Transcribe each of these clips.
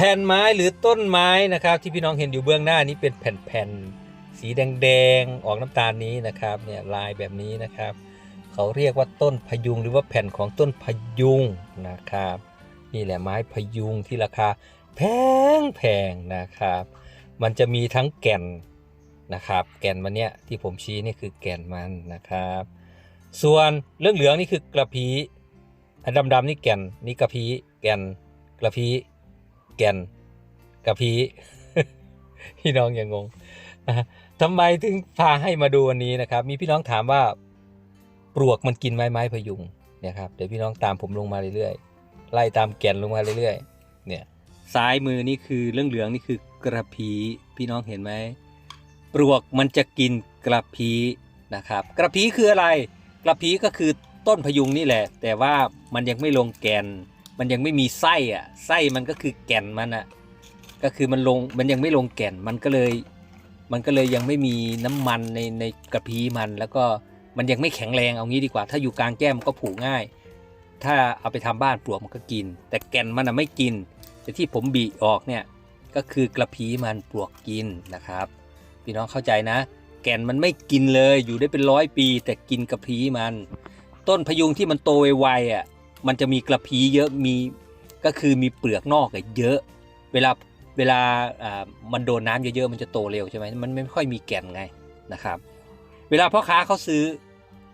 แผ่นไม้หรือต้นไม้นะครับ ที่พี่น้องเห็นอยู่เบื้องหน้านี้เป็นแผ่นๆสีแดงๆออกน้ำตาลนี้นะครับเนี่ยลายแบบนี้นะครับ เขาเรียกว่าต้นพยุงหรือว่าแผ่นของต้นพยุงนะครับ นี่แหละไม้พยุงที่ราคาแพงแพงนะครับ มันจะมีทั้งแก่นนะครับ แก่นมันเนี่ยที่ผมชี้นี่คือแก่นมันนะครับ ส่วนเรื่องเหลืองนี่คือกระพีอันดำๆนี่แก่นนี่กระพีแก่นกระพี แก่นกระพีพี่น้องอย่างงงนะฮะทำไมถึงพาให้มาดูวันนี้นะครับ มีพี่น้องถามว่าปลวกมันกินไม้ไม้พยุงเนี่ยครับเดี๋ยวพี่น้องตามผมลงมาเรื่อยๆไล่ตามแก่นลงมาเรื่อยๆ เนี่ยซ้ายมือนี่คือเรื่องเหลืองนี่คือกระพีพี่น้องเห็นไหมปลวกมันจะกินกระพีนะครับ กระพีคืออะไร กระพีก็คือต้นพยุงนี่แหละ แต่ว่ามันยังไม่ลงแกน มันยังไม่มีไส้อะไส้มันก็คือแก่นมันอะก็คือมันลงมันยังไม่ลงแก่นมันก็เลย มันก็เลยยังไม่มีน้ำมันในในกระพี้มันแล้วก็มันยังไม่แข็งแรงเอางี้ดีกว่า ถ้าอยู่กลางแก้มมันก็ผูกง่าย ถ้าเอาไปทำบ้านปลวกมันก็กิน แต่แก่นมันอะไม่กิน แต่ที่ผมบีออกเนี่ยก็คือกระพี้มันปลวกกินนะครับ พี่น้องเข้าใจนะ แก่นมันไม่กินเลยอยู่ได้เป็นร้อยปี แต่กินกระพี้มัน ต้นพยุงที่มันโตไวๆอะ มันจะมีกระพี้เยอะมีก็คือมีเปลือกนอกอะเยอะ เวลาเวลามันโดนน้ำเยอะๆมันจะโตเร็วใช่ไหมมันไม่ค่อยมีแก่นไงนะครับ เวลาพ่อค้าเขาซื้อ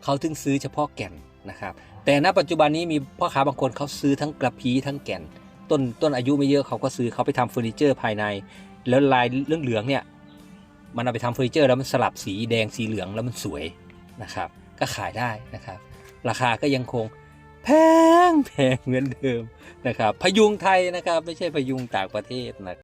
เขาถึงซื้อเฉพาะแก่นนะครับ แต่ณปัจจุบันนี้มีพ่อค้าบางคนเขาซื้อทั้งกระพี้ทั้งแก่น ต้นต้นอายุไม่เยอะเขาก็ซื้อเขาไปทำเฟอร์นิเจอร์ภายใน แล้วลายเรื่องเหลืองเนี่ยมันเอาไปทำเฟอร์นิเจอร์แล้วมันสลับสีแดงสีเหลืองแล้วมันสวยนะครับ ก็ขายได้นะครับ ราคาก็ยังคง แพงแพงเหมือนเดิมนะครับพยุงไทยนะครับ ไม่ใช่พยุงต่างประเทศนะ